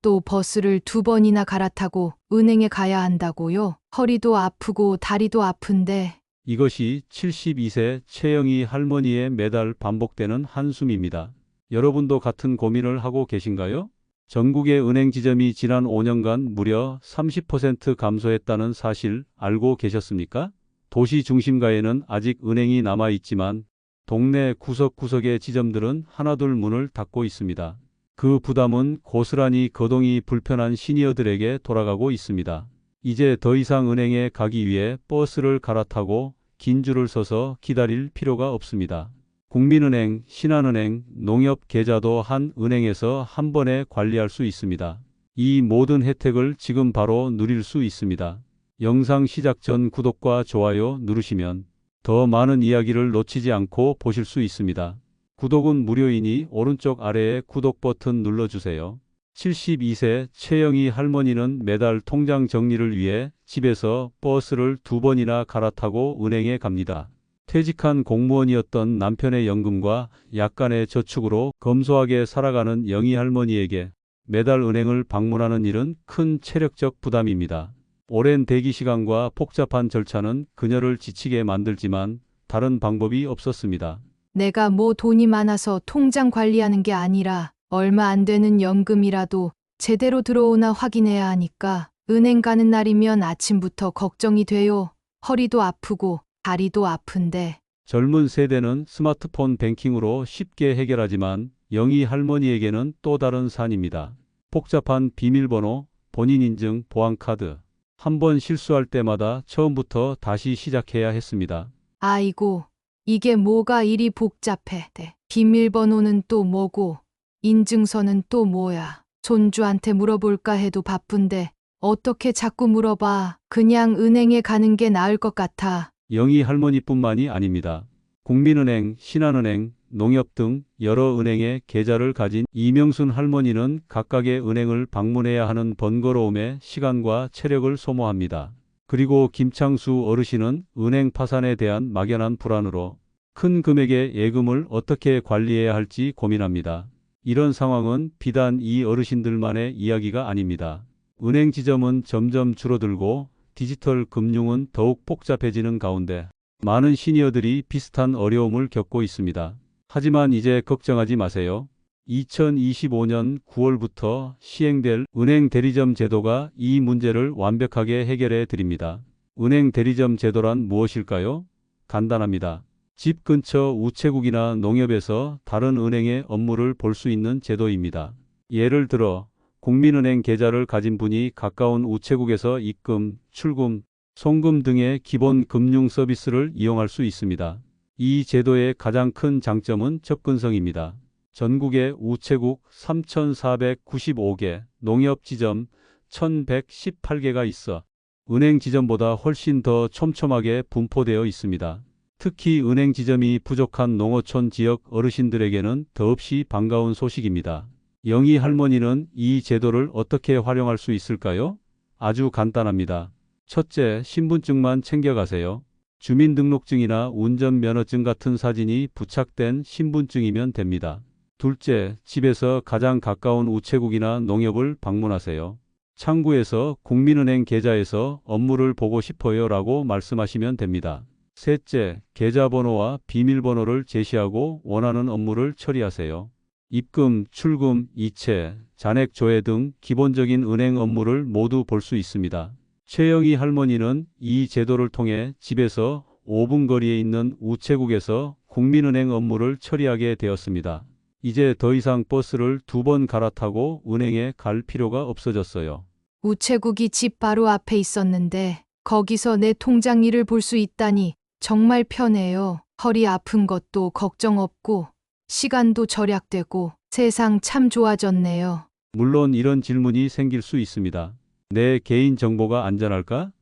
또 버스를 두 번이나 갈아타고 은행에 가야 한다고요? 허리도 아프고 다리도 아픈데 이것이 72세 최영희 할머니의 매달 반복되는 한숨입니다. 여러분도 같은 고민을 하고 계신가요? 전국의 은행 지점이 지난 5년간 무려 30% 감소했다는 사실 알고 계셨습니까? 도시 중심가에는 아직 은행이 남아 있지만 동네 구석구석의 지점들은 하나둘 문을 닫고 있습니다. 그 부담은 고스란히 거동이 불편한 시니어들에게 돌아가고 있습니다. 이제 더 이상 은행에 가기 위해 버스를 갈아타고 긴 줄을 서서 기다릴 필요가 없습니다. 국민은행, 신한은행, 농협 계좌도 한 은행에서 한 번에 관리할 수 있습니다. 이 모든 혜택을 지금 바로 누릴 수 있습니다. 영상 시작 전 구독과 좋아요 누르시면 더 많은 이야기를 놓치지 않고 보실 수 있습니다. 구독은 무료이니 오른쪽 아래에 구독 버튼 눌러주세요. 72세 최영희 할머니는 매달 통장 정리를 위해 집에서 버스를 두 번이나 갈아타고 은행에 갑니다. 퇴직한 공무원이었던 남편의 연금과 약간의 저축으로 검소하게 살아가는 영희 할머니에게 매달 은행을 방문하는 일은 큰 체력적 부담입니다. 오랜 대기 시간과 복잡한 절차는 그녀를 지치게 만들지만 다른 방법이 없었습니다. 내가 뭐 돈이 많아서 통장 관리하는 게 아니라 얼마 안 되는 연금이라도 제대로 들어오나 확인해야 하니까 은행 가는 날이면 아침부터 걱정이 돼요. 허리도 아프고 다리도 아픈데 젊은 세대는 스마트폰 뱅킹으로 쉽게 해결하지만 영희 할머니에게는 또 다른 산입니다. 복잡한 비밀번호, 본인 인증, 보안카드. 한 번 실수할 때마다 처음부터 다시 시작해야 했습니다. 아이고 이게 뭐가 이리 복잡해. 네. 비밀번호는 또 뭐고 인증서는 또 뭐야. 손주한테 물어볼까 해도 바쁜데 어떻게 자꾸 물어봐. 그냥 은행에 가는 게 나을 것 같아. 영희 할머니뿐만이 아닙니다. 국민은행, 신한은행, 농협 등 여러 은행의 계좌를 가진 이명순 할머니는 각각의 은행을 방문해야 하는 번거로움에 시간과 체력을 소모합니다. 그리고 김창수 어르신은 은행 파산에 대한 막연한 불안으로 큰 금액의 예금을 어떻게 관리해야 할지 고민합니다. 이런 상황은 비단 이 어르신들만의 이야기가 아닙니다. 은행 지점은 점점 줄어들고 디지털 금융은 더욱 복잡해지는 가운데 많은 시니어들이 비슷한 어려움을 겪고 있습니다. 하지만 이제 걱정하지 마세요. 2025년 9월부터 시행될 은행 대리점 제도가 이 문제를 완벽하게 해결해 드립니다. 은행 대리점 제도란 무엇일까요? 간단합니다. 집 근처 우체국이나 농협에서 다른 은행의 업무를 볼 수 있는 제도입니다. 예를 들어 국민은행 계좌를 가진 분이 가까운 우체국에서 입금, 출금, 송금 등의 기본 금융 서비스를 이용할 수 있습니다. 이 제도의 가장 큰 장점은 접근성입니다. 전국에 우체국 3,495개, 농협 지점 1,118개가 있어 은행 지점보다 훨씬 더 촘촘하게 분포되어 있습니다. 특히 은행 지점이 부족한 농어촌 지역 어르신들에게는 더없이 반가운 소식입니다. 영희 할머니는 이 제도를 어떻게 활용할 수 있을까요? 아주 간단합니다. 첫째, 신분증만 챙겨가세요. 주민등록증이나 운전면허증 같은 사진이 부착된 신분증이면 됩니다. 둘째, 집에서 가장 가까운 우체국이나 농협을 방문하세요. 창구에서 국민은행 계좌에서 업무를 보고 싶어요 라고 말씀하시면 됩니다. 셋째, 계좌번호와 비밀번호를 제시하고 원하는 업무를 처리하세요. 입금, 출금, 이체, 잔액 조회 등 기본적인 은행 업무를 모두 볼 수 있습니다. 최영희 할머니는 이 제도를 통해 집에서 5분 거리에 있는 우체국에서 국민은행 업무를 처리하게 되었습니다. 이제 더 이상 버스를 두 번 갈아타고 은행에 갈 필요가 없어졌어요. 우체국이 집 바로 앞에 있었는데 거기서 내 통장 일을 볼 수 있다니 정말 편해요. 허리 아픈 것도 걱정 없고 시간도 절약되고 세상 참 좋아졌네요. 물론 이런 질문이 생길 수 있습니다. 내 개인 정보가 안전할까?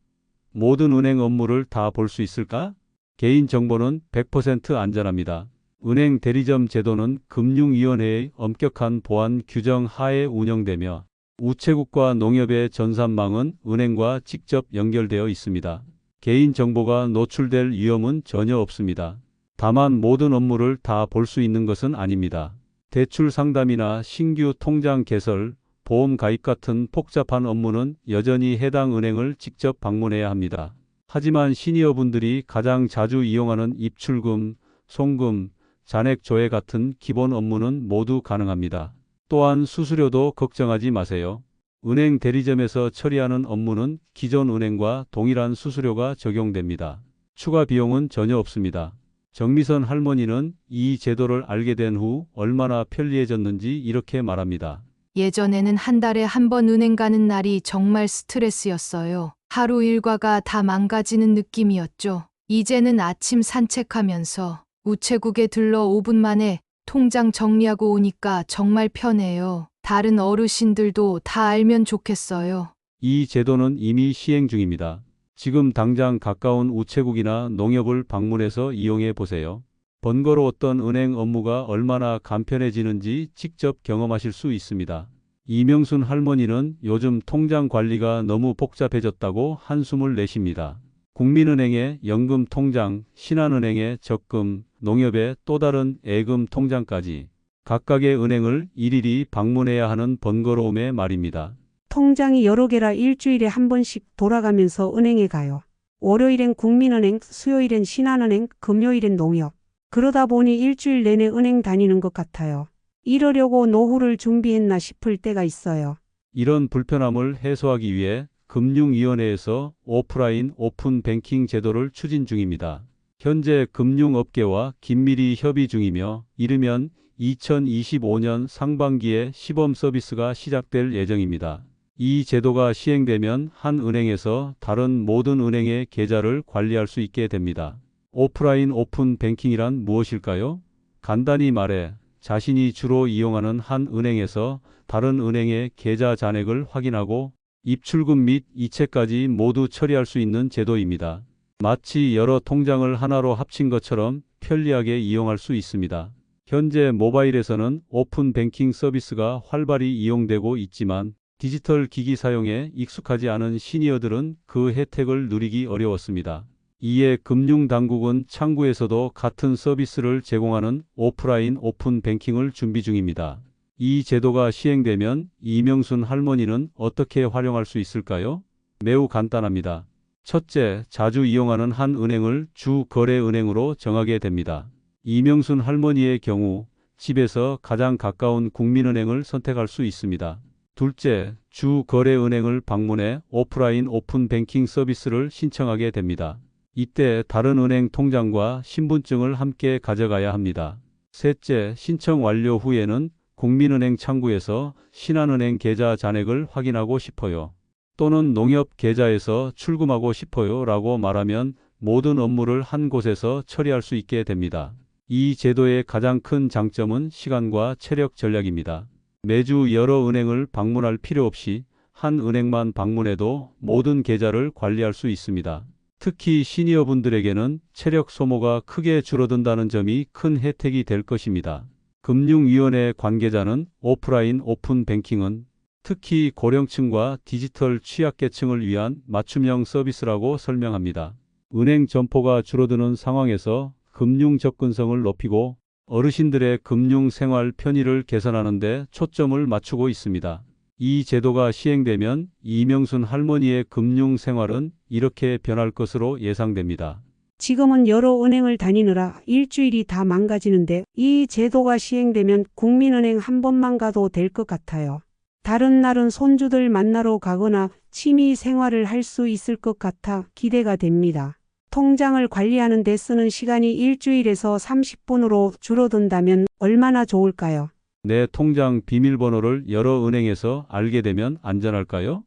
모든 은행 업무를 다 볼 수 있을까? 개인 정보는 100% 안전합니다. 은행 대리점 제도는 금융위원회의 엄격한 보안 규정 하에 운영되며 우체국과 농협의 전산망은 은행과 직접 연결되어 있습니다. 개인 정보가 노출될 위험은 전혀 없습니다. 다만 모든 업무를 다 볼 수 있는 것은 아닙니다. 대출 상담이나 신규 통장 개설, 보험 가입 같은 복잡한 업무는 여전히 해당 은행을 직접 방문해야 합니다. 하지만 시니어분들이 가장 자주 이용하는 입출금, 송금, 잔액 조회 같은 기본 업무는 모두 가능합니다. 또한 수수료도 걱정하지 마세요. 은행 대리점에서 처리하는 업무는 기존 은행과 동일한 수수료가 적용됩니다. 추가 비용은 전혀 없습니다. 정미선 할머니는 이 제도를 알게 된 후 얼마나 편리해졌는지 이렇게 말합니다. 예전에는 한 달에 한 번 은행 가는 날이 정말 스트레스였어요. 하루 일과가 다 망가지는 느낌이었죠. 이제는 아침 산책하면서 우체국에 들러 5분 만에 통장 정리하고 오니까 정말 편해요. 다른 어르신들도 다 알면 좋겠어요. 이 제도는 이미 시행 중입니다. 지금 당장 가까운 우체국이나 농협을 방문해서 이용해 보세요. 번거로웠던 은행 업무가 얼마나 간편해지는지 직접 경험하실 수 있습니다. 이명순 할머니는 요즘 통장 관리가 너무 복잡해졌다고 한숨을 내쉽니다. 국민은행의 연금 통장, 신한은행의 적금, 농협의 또 다른 예금 통장까지 각각의 은행을 일일이 방문해야 하는 번거로움의 말입니다. 통장이 여러 개라 일주일에 한 번씩 돌아가면서 은행에 가요. 월요일엔 국민은행, 수요일엔 신한은행, 금요일엔 농협. 그러다 보니 일주일 내내 은행 다니는 것 같아요. 이러려고 노후를 준비했나 싶을 때가 있어요. 이런 불편함을 해소하기 위해 금융위원회에서 오프라인 오픈 뱅킹 제도를 추진 중입니다. 현재 금융업계와 긴밀히 협의 중이며 이르면 2025년 상반기에 시범 서비스가 시작될 예정입니다. 이 제도가 시행되면 한 은행에서 다른 모든 은행의 계좌를 관리할 수 있게 됩니다. 오프라인 오픈 뱅킹이란 무엇일까요? 간단히 말해 자신이 주로 이용하는 한 은행에서 다른 은행의 계좌 잔액을 확인하고 입출금 및 이체까지 모두 처리할 수 있는 제도입니다. 마치 여러 통장을 하나로 합친 것처럼 편리하게 이용할 수 있습니다. 현재 모바일에서는 오픈 뱅킹 서비스가 활발히 이용되고 있지만 디지털 기기 사용에 익숙하지 않은 시니어들은 그 혜택을 누리기 어려웠습니다. 이에 금융당국은 창구에서도 같은 서비스를 제공하는 오프라인 오픈 뱅킹을 준비 중입니다. 이 제도가 시행되면 이명순 할머니는 어떻게 활용할 수 있을까요? 매우 간단합니다. 첫째, 자주 이용하는 한 은행을 주 거래 은행으로 정하게 됩니다. 이명순 할머니의 경우 집에서 가장 가까운 국민은행을 선택할 수 있습니다. 둘째, 주 거래 은행을 방문해 오프라인 오픈 뱅킹 서비스를 신청하게 됩니다. 이때 다른 은행 통장과 신분증을 함께 가져가야 합니다. 셋째, 신청 완료 후에는 국민은행 창구에서 신한은행 계좌 잔액을 확인하고 싶어요. 또는 농협 계좌에서 출금하고 싶어요 라고 말하면 모든 업무를 한 곳에서 처리할 수 있게 됩니다. 이 제도의 가장 큰 장점은 시간과 체력 전략입니다. 매주 여러 은행을 방문할 필요 없이 한 은행만 방문해도 모든 계좌를 관리할 수 있습니다. 특히 시니어분들에게는 체력 소모가 크게 줄어든다는 점이 큰 혜택이 될 것입니다. 금융위원회 관계자는 오프라인 오픈 뱅킹은 특히 고령층과 디지털 취약계층을 위한 맞춤형 서비스라고 설명합니다. 은행 점포가 줄어드는 상황에서 금융 접근성을 높이고 어르신들의 금융 생활 편의를 개선하는 데 초점을 맞추고 있습니다. 이 제도가 시행되면 이명순 할머니의 금융 생활은 이렇게 변할 것으로 예상됩니다. 지금은 여러 은행을 다니느라 일주일이 다 망가지는데 이 제도가 시행되면 국민은행 한 번만 가도 될 것 같아요. 다른 날은 손주들 만나러 가거나 취미 생활을 할 수 있을 것 같아 기대가 됩니다. 통장을 관리하는 데 쓰는 시간이 일주일에서 30분으로 줄어든다면 얼마나 좋을까요? 내 통장 비밀번호를 여러 은행에서 알게 되면 안전할까요?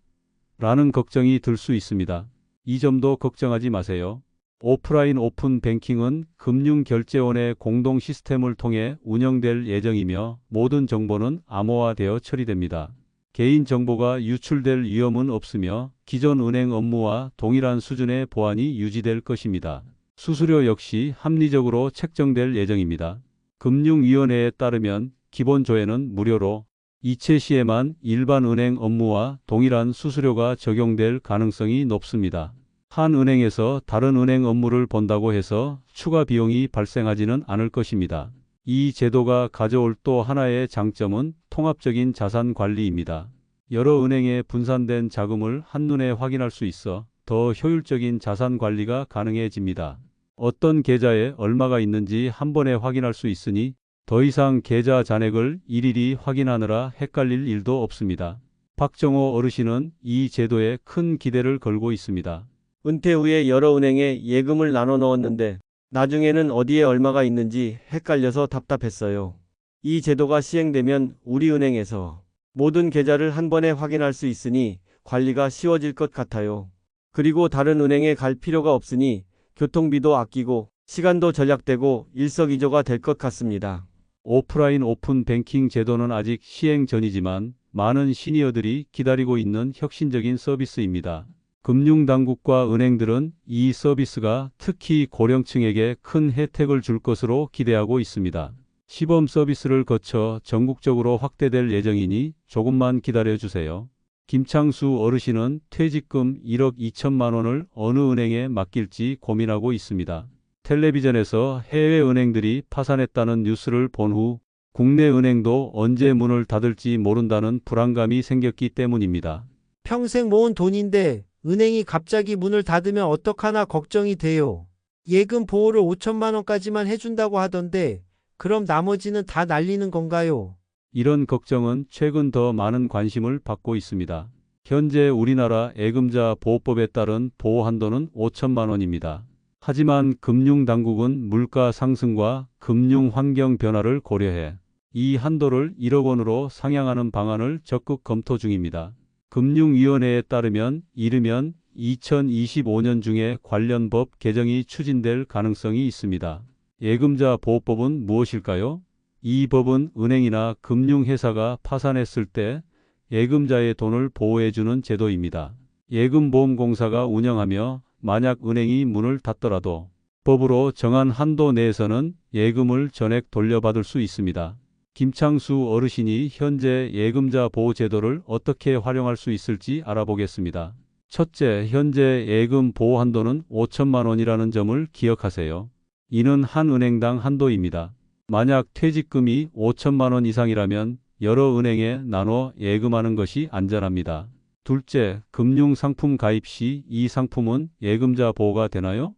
라는 걱정이 들 수 있습니다. 이 점도 걱정하지 마세요. 오프라인 오픈 뱅킹은 금융결제원의 공동 시스템을 통해 운영될 예정이며 모든 정보는 암호화되어 처리됩니다. 개인 정보가 유출될 위험은 없으며 기존 은행 업무와 동일한 수준의 보안이 유지될 것입니다. 수수료 역시 합리적으로 책정될 예정입니다. 금융위원회에 따르면 기본 조회는 무료로 이체 시에만 일반 은행 업무와 동일한 수수료가 적용될 가능성이 높습니다. 한 은행에서 다른 은행 업무를 본다고 해서 추가 비용이 발생하지는 않을 것입니다. 이 제도가 가져올 또 하나의 장점은 통합적인 자산 관리입니다. 여러 은행에 분산된 자금을 한눈에 확인할 수 있어 더 효율적인 자산 관리가 가능해집니다. 어떤 계좌에 얼마가 있는지 한 번에 확인할 수 있으니 더 이상 계좌 잔액을 일일이 확인하느라 헷갈릴 일도 없습니다. 박정호 어르신은 이 제도에 큰 기대를 걸고 있습니다. 은퇴 후에 여러 은행에 예금을 나눠 넣었는데 나중에는 어디에 얼마가 있는지 헷갈려서 답답했어요. 이 제도가 시행되면 우리 은행에서 모든 계좌를 한 번에 확인할 수 있으니 관리가 쉬워질 것 같아요. 그리고 다른 은행에 갈 필요가 없으니 교통비도 아끼고 시간도 절약되고 일석이조가 될 것 같습니다. 오프라인 오픈 뱅킹 제도는 아직 시행 전이지만 많은 시니어들이 기다리고 있는 혁신적인 서비스입니다. 금융당국과 은행들은 이 서비스가 특히 고령층에게 큰 혜택을 줄 것으로 기대하고 있습니다. 시범 서비스를 거쳐 전국적으로 확대될 예정이니 조금만 기다려 주세요. 김창수 어르신은 퇴직금 1억 2천만 원을 어느 은행에 맡길지 고민하고 있습니다. 텔레비전에서 해외 은행들이 파산했다는 뉴스를 본 후 국내 은행도 언제 문을 닫을지 모른다는 불안감이 생겼기 때문입니다. 평생 모은 돈인데 은행이 갑자기 문을 닫으면 어떡하나 걱정이 돼요. 예금 보호를 5천만 원까지만 해준다고 하던데 그럼 나머지는 다 날리는 건가요? 이런 걱정은 최근 더 많은 관심을 받고 있습니다. 현재 우리나라 예금자 보호법에 따른 보호 한도는 5천만 원입니다. 하지만 금융당국은 물가 상승과 금융 환경 변화를 고려해 이 한도를 1억 원으로 상향하는 방안을 적극 검토 중입니다. 금융위원회에 따르면 이르면 2025년 중에 관련 법 개정이 추진될 가능성이 있습니다. 예금자 보호법은 무엇일까요? 이 법은 은행이나 금융회사가 파산했을 때 예금자의 돈을 보호해주는 제도입니다. 예금보험공사가 운영하며 만약 은행이 문을 닫더라도 법으로 정한 한도 내에서는 예금을 전액 돌려받을 수 있습니다. 김창수 어르신이 현재 예금자 보호 제도를 어떻게 활용할 수 있을지 알아보겠습니다. 첫째, 현재 예금 보호 한도는 5천만 원이라는 점을 기억하세요. 이는 한 은행당 한도입니다. 만약 퇴직금이 5천만 원 이상이라면 여러 은행에 나눠 예금하는 것이 안전합니다. 둘째, 금융상품 가입 시 이 상품은 예금자 보호가 되나요?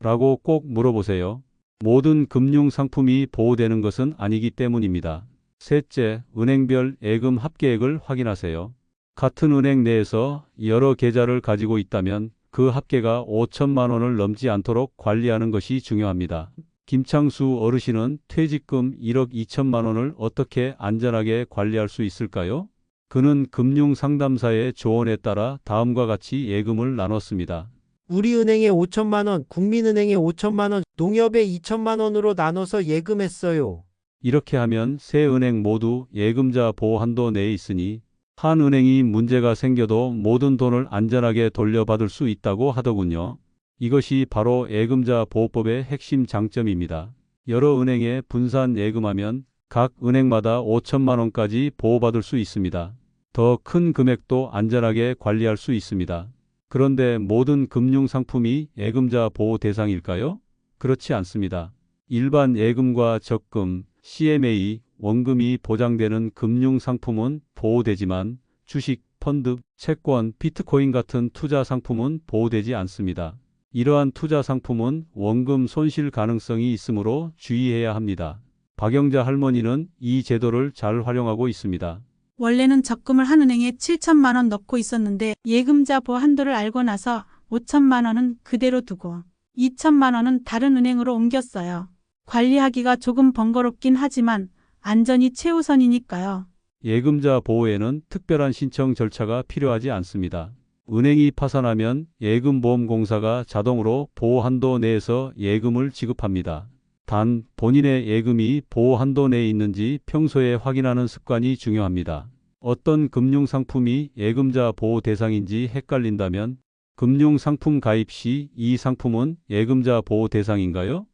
라고 꼭 물어보세요. 모든 금융 상품이 보호되는 것은 아니기 때문입니다. 셋째, 은행별 예금 합계액을 확인하세요. 같은 은행 내에서 여러 계좌를 가지고 있다면 그 합계가 5천만 원을 넘지 않도록 관리하는 것이 중요합니다. 김창수 어르신은 퇴직금 1억 2천만 원을 어떻게 안전하게 관리할 수 있을까요? 그는 금융상담사의 조언에 따라 다음과 같이 예금을 나눴습니다. 우리은행에 5천만 원, 국민은행에 5천만 원, 농협에 2천만 원으로 나눠서 예금했어요. 이렇게 하면 세 은행 모두 예금자 보호 한도 내에 있으니 한 은행이 문제가 생겨도 모든 돈을 안전하게 돌려받을 수 있다고 하더군요. 이것이 바로 예금자 보호법의 핵심 장점입니다. 여러 은행에 분산 예금하면 각 은행마다 5천만 원까지 보호받을 수 있습니다. 더 큰 금액도 안전하게 관리할 수 있습니다. 그런데 모든 금융 상품이 예금자 보호 대상일까요? 그렇지 않습니다. 일반 예금과 적금, CMA, 원금이 보장되는 금융 상품은 보호되지만 주식, 펀드, 채권, 비트코인 같은 투자 상품은 보호되지 않습니다. 이러한 투자 상품은 원금 손실 가능성이 있으므로 주의해야 합니다. 박영자 할머니는 이 제도를 잘 활용하고 있습니다. 원래는 적금을 한 은행에 7천만 원 넣고 있었는데 예금자 보호 한도를 알고 나서 5천만 원은 그대로 두고 2천만 원은 다른 은행으로 옮겼어요. 관리하기가 조금 번거롭긴 하지만 안전이 최우선이니까요. 예금자 보호에는 특별한 신청 절차가 필요하지 않습니다. 은행이 파산하면 예금보험공사가 자동으로 보호 한도 내에서 예금을 지급합니다. 단 본인의 예금이 보호 한도 내에 있는지 평소에 확인하는 습관이 중요합니다. 어떤 금융상품이 예금자 보호 대상인지 헷갈린다면 금융상품 가입 시 이 상품은 예금자 보호 대상인가요?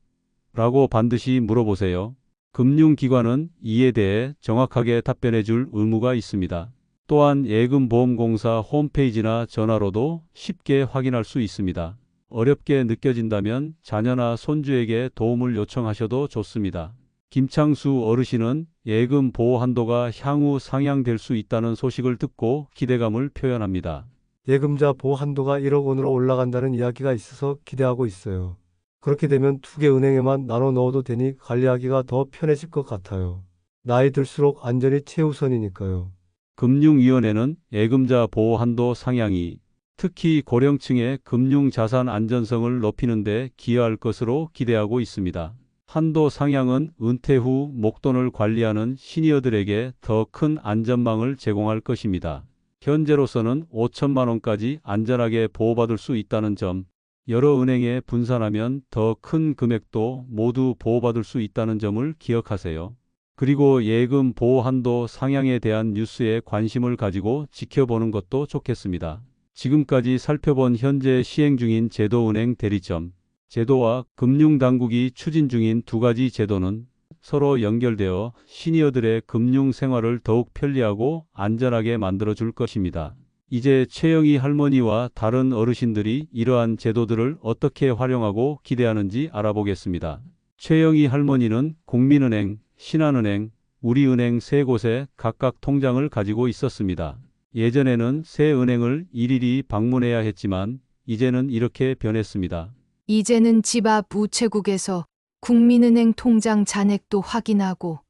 라고 반드시 물어보세요. 금융기관은 이에 대해 정확하게 답변해 줄 의무가 있습니다. 또한 예금보험공사 홈페이지나 전화로도 쉽게 확인할 수 있습니다. 어렵게 느껴진다면 자녀나 손주에게 도움을 요청하셔도 좋습니다. 김창수 어르신은 예금 보호 한도가 향후 상향될 수 있다는 소식을 듣고 기대감을 표현합니다. 예금자 보호 한도가 1억 원으로 올라간다는 이야기가 있어서 기대하고 있어요. 그렇게 되면 두 개 은행에만 나눠 넣어도 되니 관리하기가 더 편해질 것 같아요. 나이 들수록 안전이 최우선이니까요. 금융위원회는 예금자 보호 한도 상향이 특히 고령층의 금융 자산 안전성을 높이는 데 기여할 것으로 기대하고 있습니다. 한도 상향은 은퇴 후 목돈을 관리하는 시니어들에게 더 큰 안전망을 제공할 것입니다. 현재로서는 5천만 원까지 안전하게 보호받을 수 있다는 점, 여러 은행에 분산하면 더 큰 금액도 모두 보호받을 수 있다는 점을 기억하세요. 그리고 예금 보호 한도 상향에 대한 뉴스에 관심을 가지고 지켜보는 것도 좋겠습니다. 지금까지 살펴본 현재 시행 중인 제도은행 대리점, 제도와 금융당국이 추진 중인 두 가지 제도는 서로 연결되어 시니어들의 금융 생활을 더욱 편리하고 안전하게 만들어 줄 것입니다. 이제 최영희 할머니와 다른 어르신들이 이러한 제도들을 어떻게 활용하고 기대하는지 알아보겠습니다. 최영희 할머니는 국민은행, 신한은행, 우리은행 세 곳에 각각 통장을 가지고 있었습니다. 예전에는 새 은행을 일일이 방문해야 했지만 이제는 이렇게 변했습니다. 이제는 집 앞 우체국에서 국민은행 통장 잔액도 확인하고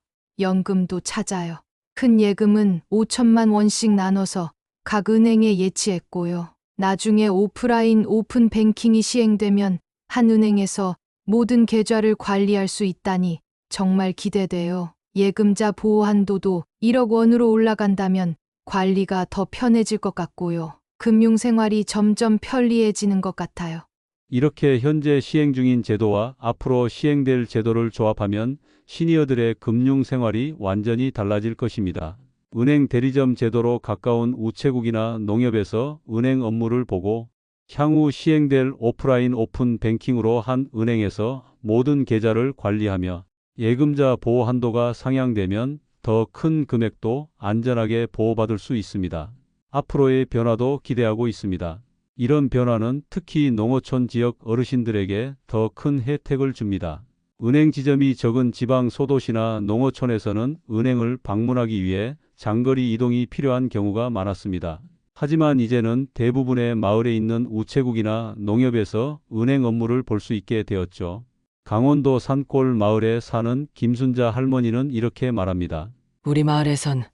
연금도 찾아요. 큰 예금은 5천만 원씩 나눠서 각 은행에 예치했고요. 나중에 오프라인 오픈 뱅킹이 시행되면 한 은행에서 모든 계좌를 관리할 수 있다니 정말 기대돼요. 예금자 보호 한도도 1억 원으로 올라간다면 관리가 더 편해질 것 같고요. 금융생활이 점점 편리해지는 것 같아요. 이렇게 현재 시행 중인 제도와 앞으로 시행될 제도를 조합하면 시니어들의 금융 생활이 완전히 달라질 것입니다. 은행 대리점 제도로 가까운 우체국이나 농협에서 은행 업무를 보고 향후 시행될 오프라인 오픈 뱅킹으로 한 은행에서 모든 계좌를 관리하며 예금자 보호 한도가 상향되면 더 큰 금액도 안전하게 보호받을 수 있습니다. 앞으로의 변화도 기대하고 있습니다. 이런 변화는 특히 농어촌 지역 어르신들에게 더 큰 혜택을 줍니다. 은행 지점이 적은 지방 소도시나 농어촌에서는 은행을 방문하기 위해 장거리 이동이 필요한 경우가 많았습니다. 하지만 이제는 대부분의 마을에 있는 우체국이나 농협에서 은행 업무를 볼 수 있게 되었죠. 강원도 산골 마을에 사는 김순자 할머니는 이렇게 말합니다. 우리 마을에선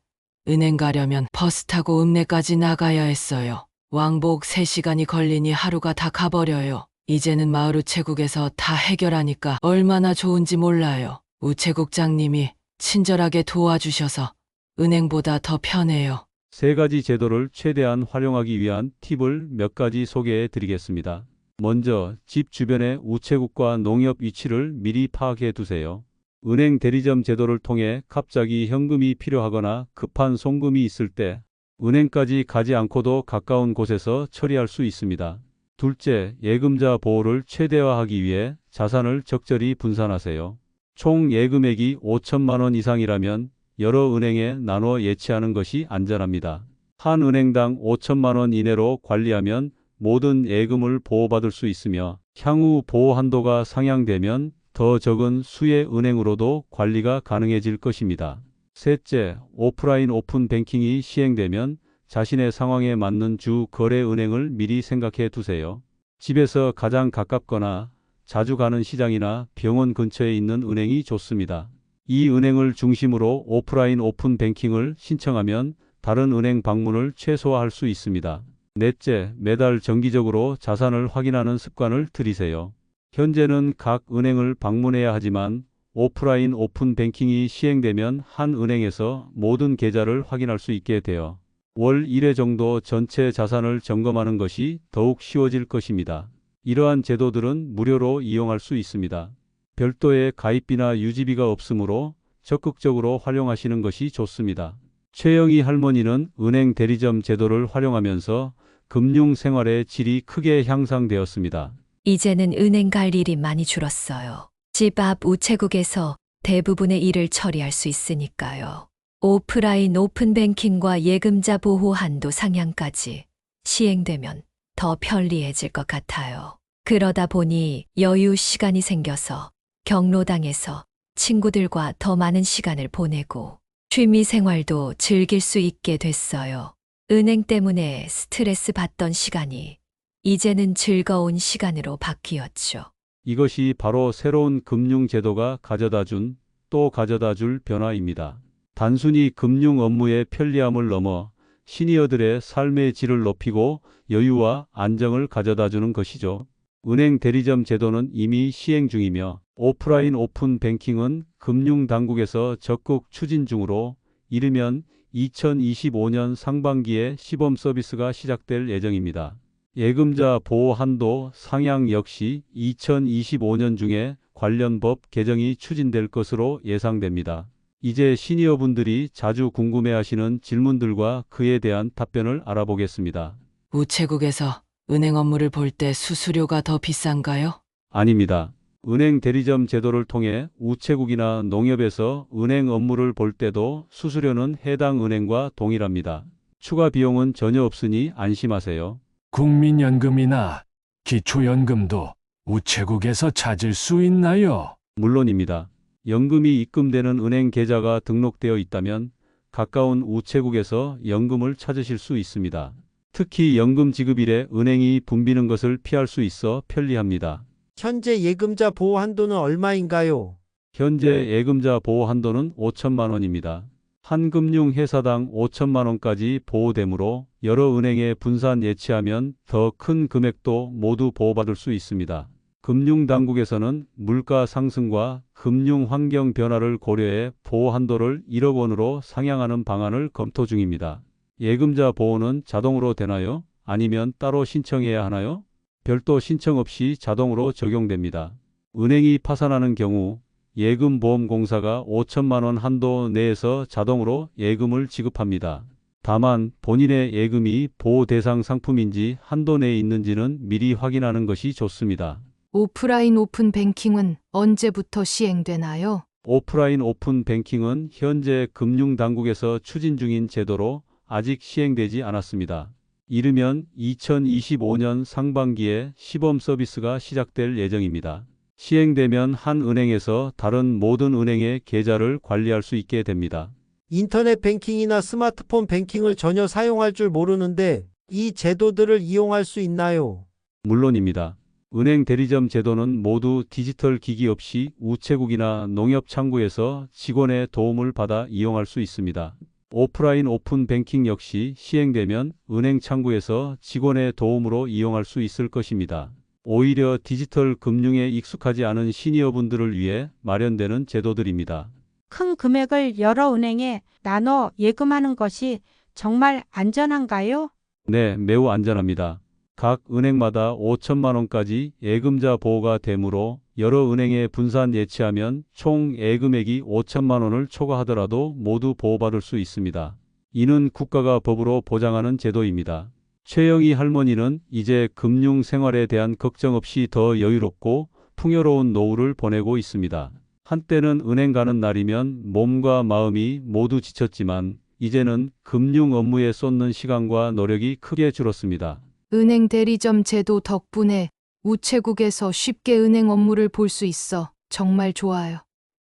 은행 가려면 버스 타고 읍내까지 나가야 했어요. 왕복 3시간이 걸리니 하루가 다 가버려요. 이제는 마을 우체국에서 다 해결하니까 얼마나 좋은지 몰라요. 우체국장님이 친절하게 도와주셔서 은행보다 더 편해요. 세 가지 제도를 최대한 활용하기 위한 팁을 몇 가지 소개해 드리겠습니다. 먼저 집 주변의 우체국과 농협 위치를 미리 파악해 두세요. 은행 대리점 제도를 통해 갑자기 현금이 필요하거나 급한 송금이 있을 때 은행까지 가지 않고도 가까운 곳에서 처리할 수 있습니다. 둘째, 예금자 보호를 최대화하기 위해 자산을 적절히 분산하세요. 총 예금액이 5천만 원 이상이라면 여러 은행에 나눠 예치하는 것이 안전합니다. 한 은행당 5천만 원 이내로 관리하면 모든 예금을 보호받을 수 있으며 향후 보호 한도가 상향되면 더 적은 수의 은행으로도 관리가 가능해질 것입니다. 셋째, 오프라인 오픈 뱅킹이 시행되면 자신의 상황에 맞는 주 거래 은행을 미리 생각해 두세요. 집에서 가장 가깝거나 자주 가는 시장이나 병원 근처에 있는 은행이 좋습니다. 이 은행을 중심으로 오프라인 오픈 뱅킹을 신청하면 다른 은행 방문을 최소화할 수 있습니다. 넷째, 매달 정기적으로 자산을 확인하는 습관을 들이세요. 현재는 각 은행을 방문해야 하지만 오프라인 오픈 뱅킹이 시행되면 한 은행에서 모든 계좌를 확인할 수 있게 되어 월 1회 정도 전체 자산을 점검하는 것이 더욱 쉬워질 것입니다. 이러한 제도들은 무료로 이용할 수 있습니다. 별도의 가입비나 유지비가 없으므로 적극적으로 활용하시는 것이 좋습니다. 최영희 할머니는 은행 대리점 제도를 활용하면서 금융 생활의 질이 크게 향상되었습니다. 이제는 은행 갈 일이 많이 줄었어요. 집 앞 우체국에서 대부분의 일을 처리할 수 있으니까요. 오프라인 오픈뱅킹과 예금자 보호 한도 상향까지 시행되면 더 편리해질 것 같아요. 그러다 보니 여유 시간이 생겨서 경로당에서 친구들과 더 많은 시간을 보내고 취미 생활도 즐길 수 있게 됐어요. 은행 때문에 스트레스 받던 시간이 이제는 즐거운 시간으로 바뀌었죠. 이것이 바로 새로운 금융제도가 가져다 준 또 가져다 줄 변화입니다. 단순히 금융 업무의 편리함을 넘어 시니어들의 삶의 질을 높이고 여유와 안정을 가져다 주는 것이죠. 은행 대리점 제도는 이미 시행 중이며 오프라인 오픈 뱅킹은 금융 당국에서 적극 추진 중으로 이르면 2025년 상반기에 시범 서비스가 시작될 예정입니다. 예금자 보호 한도 상향 역시 2025년 중에 관련 법 개정이 추진될 것으로 예상됩니다. 이제 시니어분들이 자주 궁금해하시는 질문들과 그에 대한 답변을 알아보겠습니다. 우체국에서 은행 업무를 볼 때 수수료가 더 비싼가요? 아닙니다. 은행 대리점 제도를 통해 우체국이나 농협에서 은행 업무를 볼 때도 수수료는 해당 은행과 동일합니다. 추가 비용은 전혀 없으니 안심하세요. 국민연금이나 기초연금도 우체국에서 찾을 수 있나요? 물론입니다. 연금이 입금되는 은행 계좌가 등록되어 있다면 가까운 우체국에서 연금을 찾으실 수 있습니다. 특히 연금 지급일에 은행이 붐비는 것을 피할 수 있어 편리합니다. 현재 예금자 보호 한도는 얼마인가요? 현재 예금자 보호 한도는 5천만 원입니다. 한 금융 회사당 5천만 원까지 보호되므로 여러 은행에 분산 예치하면 더 큰 금액도 모두 보호받을 수 있습니다. 금융 당국에서는 물가 상승과 금융 환경 변화를 고려해 보호 한도를 1억 원으로 상향하는 방안을 검토 중입니다. 예금자 보호는 자동으로 되나요? 아니면 따로 신청해야 하나요? 별도 신청 없이 자동으로 적용됩니다. 은행이 파산하는 경우 예금보험공사가 5천만 원 한도 내에서 자동으로 예금을 지급합니다. 다만 본인의 예금이 보호 대상 상품인지 한도 내에 있는지는 미리 확인하는 것이 좋습니다. 오프라인 오픈 뱅킹은 언제부터 시행되나요? 오프라인 오픈 뱅킹은 현재 금융당국에서 추진 중인 제도로 아직 시행되지 않았습니다. 이르면 2025년 상반기에 시범 서비스가 시작될 예정입니다. 시행되면 한 은행에서 다른 모든 은행의 계좌를 관리할 수 있게 됩니다. 인터넷 뱅킹이나 스마트폰 뱅킹을 전혀 사용할 줄 모르는데 이 제도들을 이용할 수 있나요? 물론입니다. 은행 대리점 제도는 모두 디지털 기기 없이 우체국이나 농협 창구에서 직원의 도움을 받아 이용할 수 있습니다. 오프라인 오픈 뱅킹 역시 시행되면 은행 창구에서 직원의 도움으로 이용할 수 있을 것입니다. 오히려 디지털 금융에 익숙하지 않은 시니어분들을 위해 마련되는 제도들입니다. 큰 금액을 여러 은행에 나눠 예금하는 것이 정말 안전한가요? 네, 매우 안전합니다. 각 은행마다 5천만 원까지 예금자 보호가 되므로 여러 은행에 분산 예치하면 총 예금액이 5천만 원을 초과하더라도 모두 보호받을 수 있습니다. 이는 국가가 법으로 보장하는 제도입니다. 최영희 할머니는 이제 금융 생활에 대한 걱정 없이 더 여유롭고 풍요로운 노후를 보내고 있습니다. 한때는 은행 가는 날이면 몸과 마음이 모두 지쳤지만 이제는 금융 업무에 쏟는 시간과 노력이 크게 줄었습니다. 은행 대리점 제도 덕분에 우체국에서 쉽게 은행 업무를 볼 수 있어 정말 좋아요.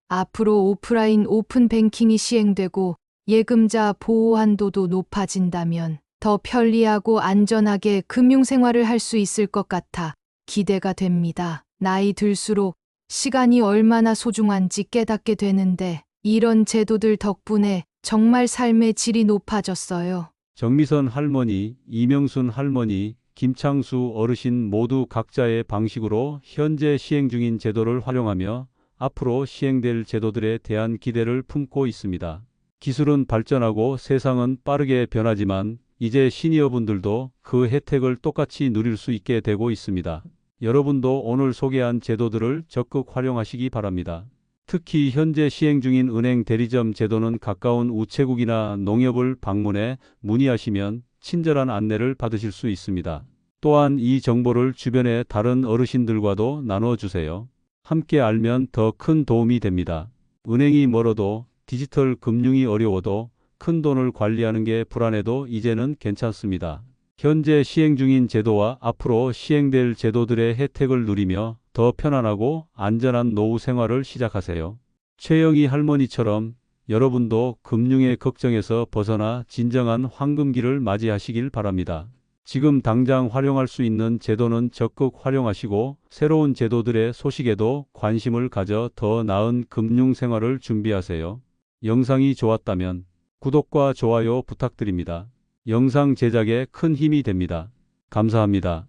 앞으로 오프라인 오픈 뱅킹이 시행되고 예금자 보호 한도도 높아진다면 더 편리하고 안전하게 금융 생활을 할 수 있을 것 같아 기대가 됩니다. 나이 들수록 시간이 얼마나 소중한지 깨닫게 되는데 이런 제도들 덕분에 정말 삶의 질이 높아졌어요. 정미선 할머니, 이명순 할머니, 김창수 어르신 모두 각자의 방식으로 현재 시행 중인 제도를 활용하며 앞으로 시행될 제도들에 대한 기대를 품고 있습니다. 기술은 발전하고 세상은 빠르게 변하지만 이제 시니어분들도 그 혜택을 똑같이 누릴 수 있게 되고 있습니다. 여러분도 오늘 소개한 제도들을 적극 활용하시기 바랍니다. 특히 현재 시행 중인 은행 대리점 제도는 가까운 우체국이나 농협을 방문해 문의하시면 친절한 안내를 받으실 수 있습니다. 또한 이 정보를 주변의 다른 어르신들과도 나눠주세요. 함께 알면 더 큰 도움이 됩니다. 은행이 멀어도 디지털 금융이 어려워도 큰 돈을 관리하는 게 불안해도 이제는 괜찮습니다. 현재 시행 중인 제도와 앞으로 시행될 제도들의 혜택을 누리며 더 편안하고 안전한 노후 생활을 시작하세요. 최영희 할머니처럼 여러분도 금융의 걱정에서 벗어나 진정한 황금기를 맞이하시길 바랍니다. 지금 당장 활용할 수 있는 제도는 적극 활용하시고 새로운 제도들의 소식에도 관심을 가져 더 나은 금융 생활을 준비하세요. 영상이 좋았다면 구독과 좋아요 부탁드립니다. 영상 제작에 큰 힘이 됩니다. 감사합니다.